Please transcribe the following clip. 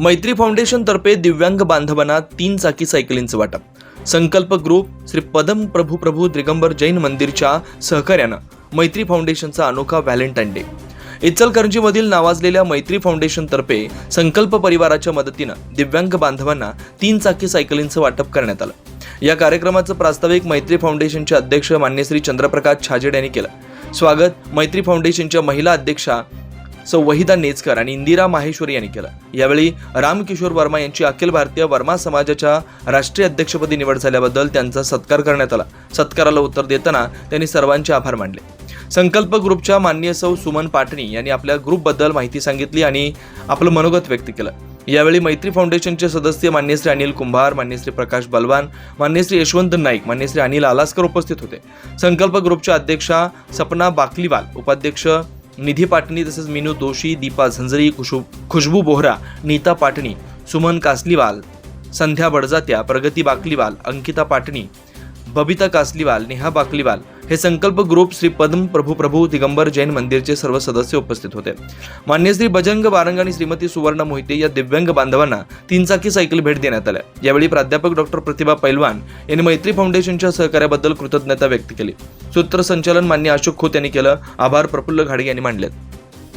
मैत्री फाउंडेशनतर्फे दिव्यांग बांधवांना तीन चाकी सायकलींचं वाटप. संकल्प ग्रुप श्री पदम प्रभू प्रभू दिगंबर जैन मंदिरच्या सहकार्यानं मैत्री फाउंडेशनचा अनोखा व्हॅलेंटाईन डे इचलकरंजीमधील नावाजलेल्या मैत्री फाउंडेशनतर्फे संकल्प परिवाराच्या मदतीनं दिव्यांग बांधवांना तीन चाकी सायकलींचं वाटप करण्यात आलं. या कार्यक्रमाचं प्रास्ताविक मैत्री फाउंडेशनचे अध्यक्ष मान्य श्री चंद्रप्रकाश छाजेड यांनी केलं. स्वागत मैत्री फाउंडेशनच्या महिला अध्यक्षा सौ वहिदा नेचकर आणि इंदिरा माहेश्वरी यांनी केलं. यावेळी रामकिशोर वर्मा यांची अखिल भारतीय वर्मा समाजाच्या राष्ट्रीय अध्यक्षपदी निवड झाल्याबद्दल त्यांचा सत्कार करण्यात आला. सत्काराला उत्तर देताना त्यांनी सर्वांचे आभार मानले. संकल्प ग्रुपच्या मान्य सौ सुमन पाटणी यांनी आपल्या ग्रुपबद्दल माहिती सांगितली आणि आपलं मनोगत व्यक्त केलं. यावेळी मैत्री फाउंडेशनचे सदस्य मान्यश्री अनिल कुंभार मान्यश्री प्रकाश बलवान मान्यश्री यशवंत नाईक मान्यश्री अनिल आलास्कर उपस्थित होते. संकल्प ग्रुपच्या अध्यक्षा सपना बाकलीवाल उपाध्यक्ष निधी पाटणी तसेच मिनू दोशी दीपा झंझरी खुशू खुशबू बोहरा नीता पाटणी सुमन कासलीवाल संध्या बडजात्या प्रगती बाकलीवाल अंकिता पाटणी बबिता कासलीवाल नेहा बाकलीवाल हे संकल्प ग्रुप श्री पद्म प्रभू प्रभू दिगंबर जैन मंदिरचे सर्व सदस्य उपस्थित होते. मान्य श्री बजरंग बारंग आणि श्रीमती सुवर्ण मोहिते या दिव्यांग बांधवांना तीन चाकी सायकल भेट देण्यात आल्या. यावेळी प्राध्यापक डॉक्टर प्रतिभा पैलवान यांनी मैत्री फाउंडेशनच्या सहकार्याबद्दल कृतज्ञता व्यक्त केली. सूत्रसंचालन मान्य अशोक खोत यांनी केलं. आभार प्रफुल्ल घाडगे यांनी मांडलेत.